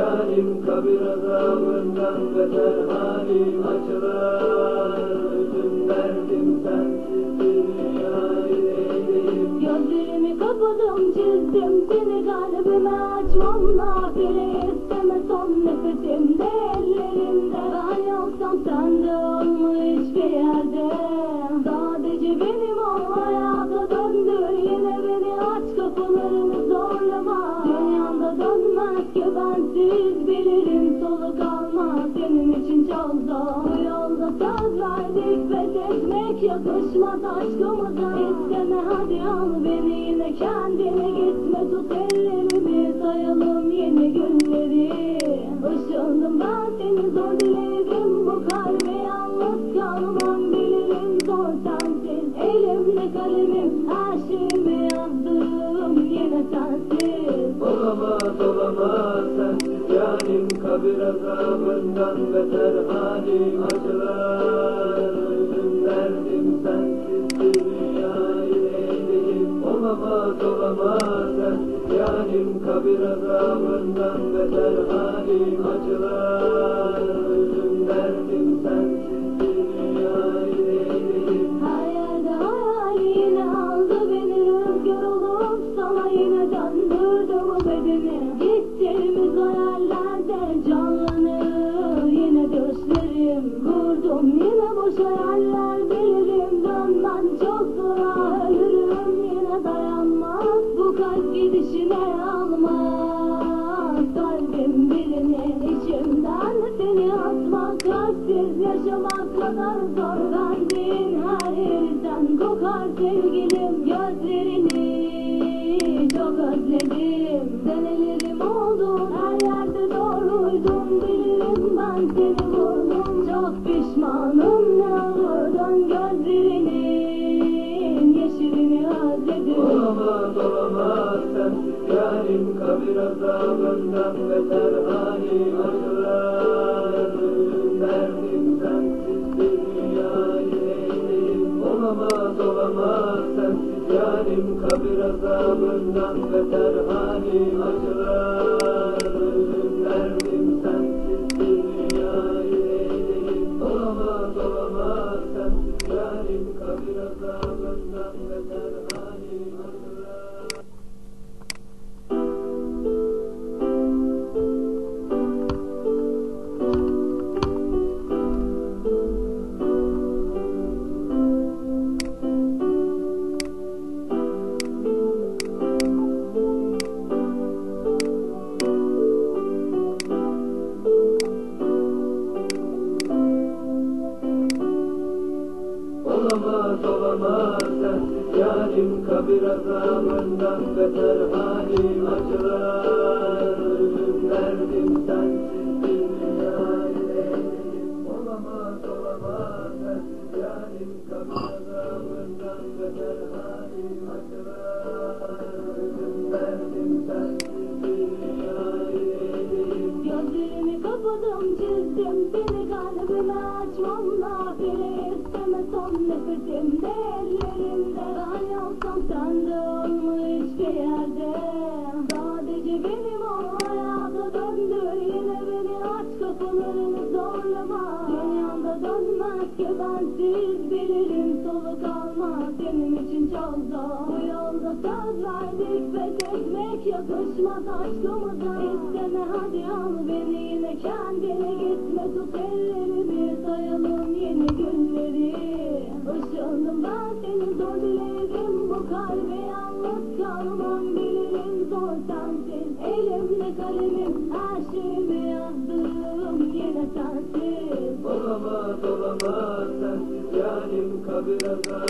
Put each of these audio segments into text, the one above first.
yarim kabir azabından beter halim acılar Ölüm derdim sensiz Gözlerimi kapadım çizdim seni kalbime açmam nafile zor Bu yolda söz verdik pes etmek yakışmaz aşkımıza. İsteme hadi al beni yine kendine gitme. Tut ellerimi sayalım yeni günleri. Işındım ben seni zor dilerim azabından beter halim acılar. Ölüm derdim sensiz dünyayı eyleyim Olamaz olamaz. Sensiz yarim kabir azabından beter halim acılar. Ölüm derdim sensiz dünyayı eyleyim Her yerde hayal yine aldı beni. Rüzgar olup sana yine döndürdü bu bedeni Kalpsiz yaşamak kadar zor. Bendin her yerden kokar sevgilim. Gözlerini çok özledim. Senelerim oldu her yerde doğruydum. Bilirim ben seni vurdum. Çok pişmanım. Ne olur dön gözlerinin Yeşilini özledim. Olamaz olamaz sensiz yarim kabir azabından beter Olamaz sensiz yarim kabir azabından beter. Halim acılar Ölüm derdim sensiz dünyayı Olamaz olamaz. Sensiz yarim kabir azabından beter derdim dünyayı eyleyim Olamaz olamaz sensiz yarim kabir azabından beter halim acılar Ölüm derdim çizdim seni ki bensiz bilirim soluk almaz senin için çok zor. Bu yolda söz verdik pes etmek yakışmaz aşkımıza. İsteme hadi al beni yine kendine gitme. Tut ellerimi sayalım yeni günleri. Işındım ben seni zor dilerim bu kalbe yarim kabir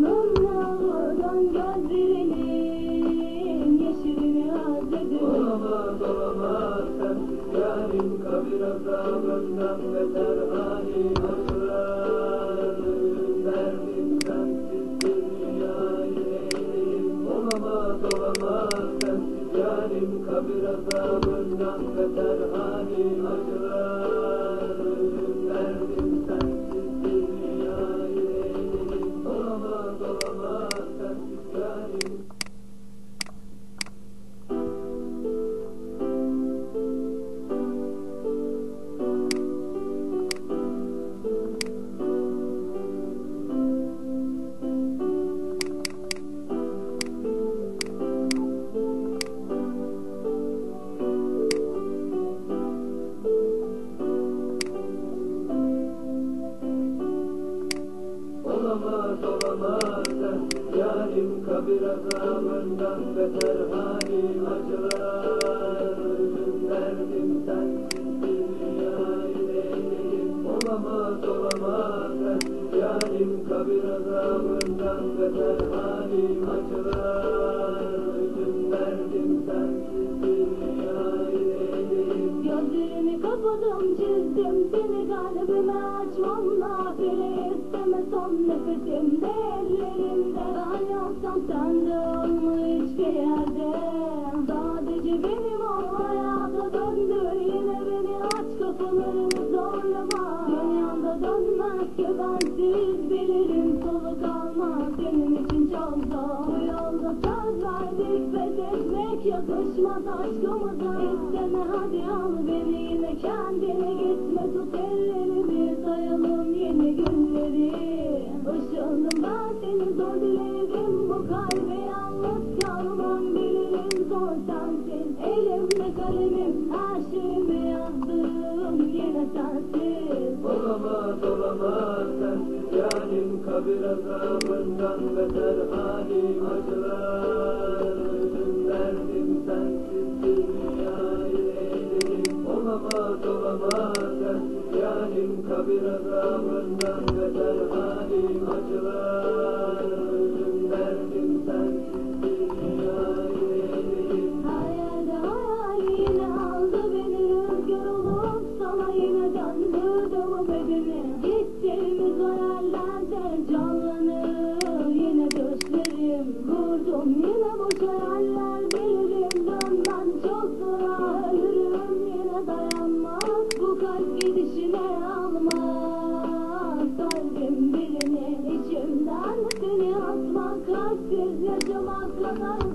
Pişmanla bile isteme son nefesimde ellerimde Ben yoksam sen de olma hiçbir yerde. Sadece benim ol hayata döndür yine beni aç kafalarını zorlama. Dünyamda dönmez ki bensiz bilirim solu kalmaz Senin için çok zor. Bu yolda söz verdik pes etmek yakışmaz aşkımıza. İsteme hadi al beni yine kendine gitme tut elini Yaşadım yeni günleri ben seni zor dilerim Bu kalbe yalnız kalmam Bilirim son sensin Elimde kalemim her şeyimi yazdım Yine sensiz Olamaz olamaz sensiz yarim Kabir azabından beter. ay Bye.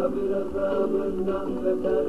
kabir azabından beter.